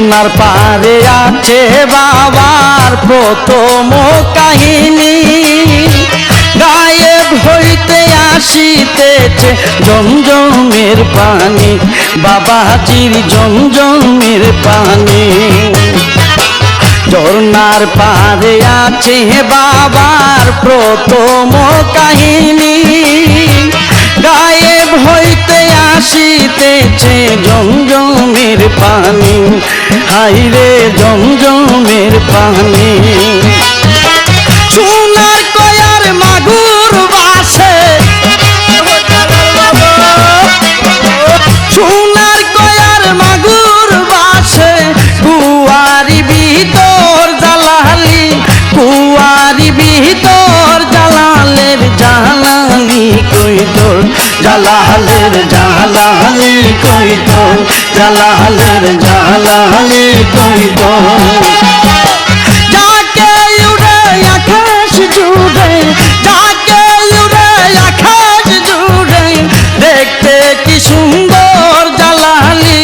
ঝর্নার পারে আছে বাবার প্রথম কাহিনী। গায়েব হইতে আসিতেছে জমজমের পানি বাবাজির জমজমের পানি। ঝর্নার পারে আছে বাবার প্রথম কাহিনী। গায়েব হইতে আসিতেছে জমজমের পানি হাইরে জমজমের পানি। সোনার কয়ার মাগুর বাসে। সোনার কয়ার মাগুর বাসে। কুয়ারি ভিতর জালালি কুয়ারি ভিতর জালালের জালালি কই তোর জালালের জালালি কই তোর যাকে উড়ে আকাশ জুড়ে, যাকে উড়ে আকাশ জুড়ে, দেখতে কি সুন্দর জালালি,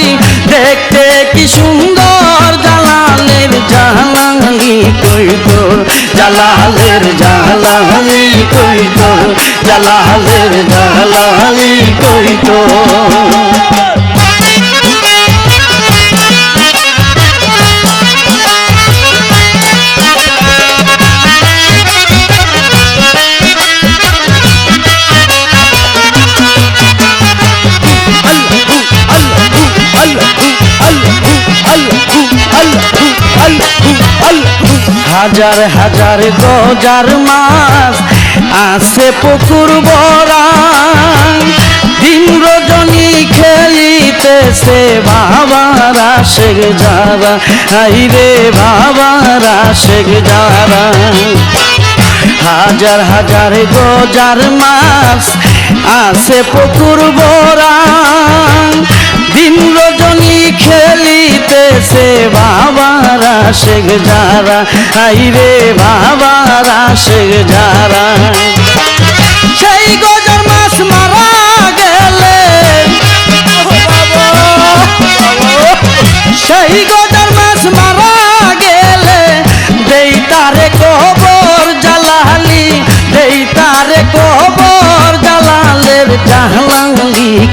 দেখতে কি সুন্দর জালালের জালালি কই তোর জালালের জালালি কই তোর জালালের জালালি কই তোর হাজার হাজার গজার মাছ আছে পুকুর বরা দিন রজনী খেলিতেছে বাবারা শেখ যারা। হাইরে বাবারা শেখ যারা। হাজার হাজার গজার মাছ আছে পুকুর বরা বাবারা যারা হাই রে বাবার আশেক যারা। সেই গজার মাছ মারা গেলে। সেই গজার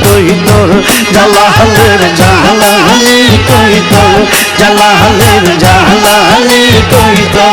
কই তোর জালালের জালালি কই তোর জালালের জালালি কই তোর